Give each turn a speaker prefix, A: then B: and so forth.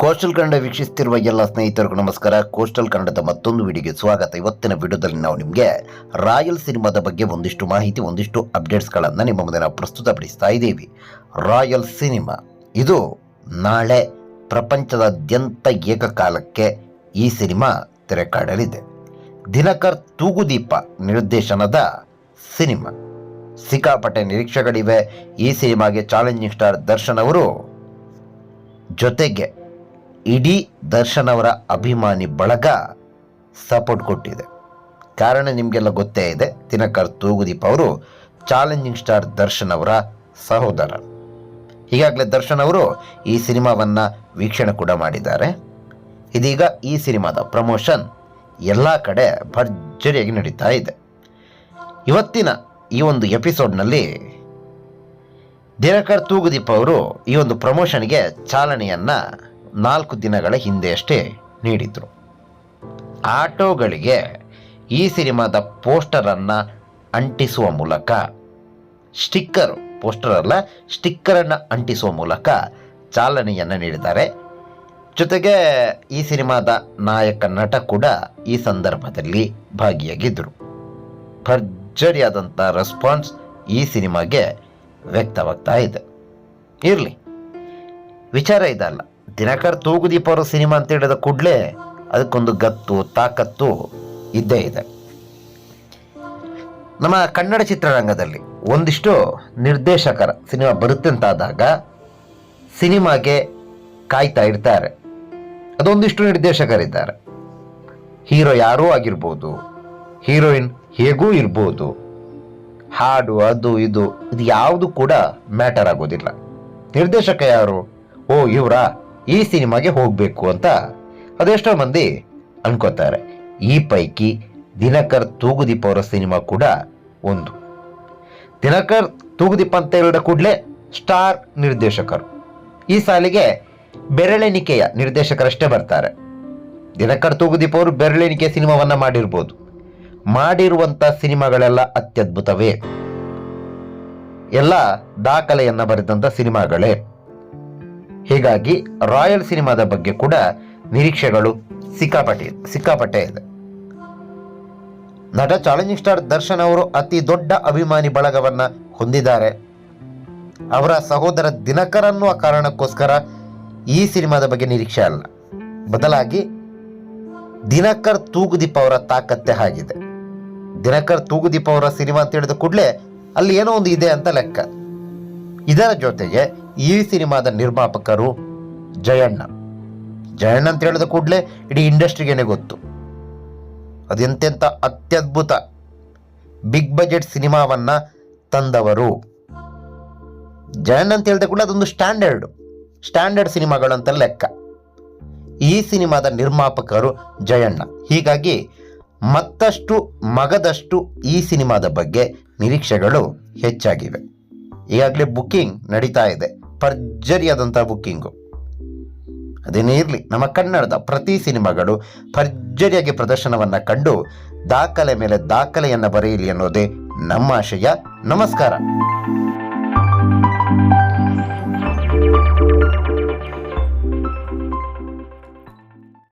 A: Coastal Kannada ವೀಕ್ಷಿಸುತ್ತಿರುವ ಎಲ್ಲ ಸ್ನೇಹಿತರಿಗೂ ನಮಸ್ಕಾರ. ಕೋಸ್ಟಲ್ ಕನ್ನಡದ ಮತ್ತೊಂದು ವಿಡಿಯೋಗೆ ಸ್ವಾಗತ. ಇವತ್ತಿನ ವಿಡಿಯೋದಲ್ಲಿ ನಾವು ನಿಮಗೆ ರಾಯಲ್ ಸಿನಿಮಾದ ಬಗ್ಗೆ ಒಂದಿಷ್ಟು ಮಾಹಿತಿ, ಒಂದಿಷ್ಟು ಅಪ್ಡೇಟ್ಸ್ಗಳನ್ನು ನಿಮ್ಮ ಮುಂದೆ ನಾವು ಪ್ರಸ್ತುತಪಡಿಸ್ತಾ ಇದ್ದೀವಿ. Royal cinema. ಇದು ನಾಳೆ ಪ್ರಪಂಚದಾದ್ಯಂತ ಏಕಕಾಲಕ್ಕೆ ಈ ಸಿನಿಮಾ ತೆರೆ ಕಾಡಲಿದೆ ದಿನಕರ್ ತೂಗುದೀಪ ನಿರ್ದೇಶನದ ಸಿನಿಮಾ. ಸಿಕ್ಕಾಪಟ್ಟೆ ನಿರೀಕ್ಷೆಗಳಿವೆ. ಈ ಸಿನಿಮಾಗೆ ಚಾಲೆಂಜಿಂಗ್ ಸ್ಟಾರ್ ದರ್ಶನ್ ಅವರು ಜೊತೆಗೆ ಇಡೀ ದರ್ಶನ್ ಅವರ ಅಭಿಮಾನಿ ಬಳಗ ಸಪೋರ್ಟ್ ಕೊಟ್ಟಿದೆ. ಕಾರಣ ನಿಮಗೆಲ್ಲ ಗೊತ್ತೇ ಇದೆ, ದಿನಕರ್ ತೂಗುದೀಪ್ ಅವರು ಚಾಲೆಂಜಿಂಗ್ ಸ್ಟಾರ್ ದರ್ಶನ್ ಅವರ ಸಹೋದರ. ಈಗಾಗಲೇ ದರ್ಶನ್ ಅವರು ಈ ಸಿನಿಮಾವನ್ನು ವೀಕ್ಷಣೆ ಕೂಡ ಮಾಡಿದ್ದಾರೆ. ಇದೀಗ ಈ ಸಿನಿಮಾದ ಪ್ರಮೋಷನ್ ಎಲ್ಲ ಕಡೆ ಭರ್ಜರಿಯಾಗಿ ನಡೀತಾ ಇದೆ. ಇವತ್ತಿನ ಈ ಒಂದು ಎಪಿಸೋಡ್ನಲ್ಲಿ ದಿನಕರ್ ತೂಗುದೀಪ್ ಅವರು ಈ ಒಂದು ಪ್ರಮೋಷನ್ಗೆ ಚಾಲನೆಯನ್ನು ನಾಲ್ಕು ದಿನಗಳ ಹಿಂದೆಯಷ್ಟೇ ನೀಡಿದರು. ಆಟೋಗಳಿಗೆ ಈ ಸಿನಿಮಾದ ಪೋಸ್ಟರನ್ನು ಅಂಟಿಸುವ ಮೂಲಕ, ಸ್ಟಿಕ್ಕರ್, ಪೋಸ್ಟರ್ ಅಲ್ಲ ಸ್ಟಿಕ್ಕರನ್ನು ಅಂಟಿಸುವ ಮೂಲಕ ಚಾಲನೆಯನ್ನು ನೀಡಿದ್ದಾರೆ. ಜೊತೆಗೆ ಈ ಸಿನಿಮಾದ ನಾಯಕ ನಟ ಕೂಡ ಈ ಸಂದರ್ಭದಲ್ಲಿ ಭಾಗಿಯಾಗಿದ್ದರು. ಭರ್ಜರಿಯಾದಂಥ ರೆಸ್ಪಾನ್ಸ್ ಈ ಸಿನಿಮಾಗೆ ವ್ಯಕ್ತವಾಗ್ತಾ ಇದೆ. ಇರಲಿ, ವಿಚಾರ ಇದಲ್ಲ. ದಿನಕರ್ ತೂಗುದೀಪ ಅವರ ಸಿನಿಮಾ ಅಂತ ಹೇಳಿದ ಕೂಡಲೇ ಅದಕ್ಕೊಂದು ಗತ್ತು, ತಾಕತ್ತು ಇದ್ದೇ ಇದೆ. ನಮ್ಮ ಕನ್ನಡ ಚಿತ್ರರಂಗದಲ್ಲಿ ಒಂದಿಷ್ಟು ನಿರ್ದೇಶಕರ ಸಿನಿಮಾ ಬರುತ್ತೆ ಅಂತಾದಾಗ ಸಿನಿಮಾಗೆ ಕಾಯ್ತಾ ಇರ್ತಾರೆ. ಅದೊಂದಿಷ್ಟು ನಿರ್ದೇಶಕರಿದ್ದಾರೆ. ಹೀರೋ ಯಾರೂ ಆಗಿರ್ಬೋದು, ಹೀರೋಯಿನ್ ಹೇಗೂ ಇರ್ಬೋದು, ಹಾಡು, ಅದು, ಇದು ಇದು ಯಾವುದು ಕೂಡ ಮ್ಯಾಟರ್ ಆಗೋದಿಲ್ಲ. ನಿರ್ದೇಶಕ ಯಾರು? ಓ, ಇವರ? ಈ ಸಿನಿಮಾಗೆ ಹೋಗಬೇಕು ಅಂತ ಅದೆಷ್ಟೋ ಮಂದಿ ಅನ್ಕೋತಾರೆ. ಈ ಪೈಕಿ ದಿನಕರ್ ತೂಗುದೀಪ್ ಅವರ ಸಿನಿಮಾ ಕೂಡ ಒಂದು. ದಿನಕರ್ ತೂಗುದೀಪ್ ಅಂತ ಹೇಳಿದ ಕೂಡಲೇ ಸ್ಟಾರ್ ನಿರ್ದೇಶಕರು. ಈ ಸಾಲಿಗೆ ಬೆರಳೆಣಿಕೆಯ ನಿರ್ದೇಶಕರಷ್ಟೇ ಬರ್ತಾರೆ. ದಿನಕರ್ ತೂಗುದೀಪ್ ಅವರು ಬೆರಳೆಣಿಕೆ ಸಿನಿಮಾವನ್ನ ಮಾಡಿರ್ಬೋದು. ಮಾಡಿರುವಂಥ ಸಿನಿಮಾಗಳೆಲ್ಲ ಅತ್ಯದ್ಭುತವೇ. ಎಲ್ಲ ದಾಖಲೆಯನ್ನು ಬರೆದಂಥ ಸಿನಿಮಾಗಳೇ. ಹೀಗಾಗಿ ರಾಯಲ್ ಸಿನಿಮಾದ ಬಗ್ಗೆ ಕೂಡ ನಿರೀಕ್ಷೆಗಳು ಸಿಕ್ಕಾಪಟ್ಟೆ ಸಿಕ್ಕಾಪಟ್ಟೆ ಇದೆ. ನಟ ಚಾಲೆಂಜಿಂಗ್ ಸ್ಟಾರ್ ದರ್ಶನ್ ಅವರು ಅತಿ ದೊಡ್ಡ ಅಭಿಮಾನಿ ಬಳಗವನ್ನ ಹೊಂದಿದ್ದಾರೆ. ಅವರ ಸಹೋದರ ದಿನಕರ್ ಅನ್ನುವ ಕಾರಣಕ್ಕೋಸ್ಕರ ಈ ಸಿನಿಮಾದ ಬಗ್ಗೆ ನಿರೀಕ್ಷೆ ಅಲ್ಲ. ಬದಲಾಗಿ ದಿನಕರ್ ತೂಗುದೀಪ್ ಅವರ ತಾಕತ್ತೆ ಆಗಿದೆ. ದಿನಕರ್ ತೂಗುದೀಪ್ ಅವರ ಸಿನಿಮಾ ಅಂತ ಹೇಳಿದ ಕೂಡಲೇ ಅಲ್ಲಿ ಏನೋ ಒಂದು ಇದೆ ಅಂತ ಲೆಕ್ಕ. ಇದರ ಜೊತೆಗೆ ಈ ಸಿನಿಮಾದ ನಿರ್ಮಾಪಕರು ಜಯಣ್ಣ. ಜಯಣ್ಣ ಅಂತ ಹೇಳಿದ ಕೂಡಲೇ ಇಡೀ ಇಂಡಸ್ಟ್ರಿಗೇನೆ ಗೊತ್ತು. ಅದೆಂತೆಂಥ ಅತ್ಯದ್ಭುತ ಬಿಗ್ ಬಜೆಟ್ ಸಿನಿಮಾವನ್ನ ತಂದವರು. ಜಯಣ್ಣ ಅಂತ ಹೇಳಿದ ಕೂಡ ಅದೊಂದು ಸ್ಟ್ಯಾಂಡರ್ಡ್ ಸ್ಟ್ಯಾಂಡರ್ಡ್ ಸಿನಿಮಾಗಳಂತ ಲೆಕ್ಕ. ಈ ಸಿನಿಮಾದ ನಿರ್ಮಾಪಕರು ಜಯಣ್ಣ. ಹೀಗಾಗಿ ಮತ್ತಷ್ಟು ಮಗದಷ್ಟು ಈ ಸಿನಿಮಾದ ಬಗ್ಗೆ ನಿರೀಕ್ಷೆಗಳು ಹೆಚ್ಚಾಗಿವೆ. ಈಗಾಗಲೇ ಬುಕ್ಕಿಂಗ್ ನಡೀತಾ ಇದೆ. ಭರ್ಜರಿಯಾದಂಥ ಬುಕ್ಕಿಂಗು. ಅದೇನೇ ಇರಲಿ, ನಮ್ಮ ಕನ್ನಡದ ಪ್ರತಿ ಸಿನಿಮಾಗಳು ಭರ್ಜರಿಯಾಗಿ ಪ್ರದರ್ಶನವನ್ನು ಕಂಡು ದಾಖಲೆ ಮೇಲೆ ದಾಖಲೆಯನ್ನು ಬರೆಯಲಿ ಅನ್ನೋದೇ ನಮ್ಮ ಆಶಯ. ನಮಸ್ಕಾರ.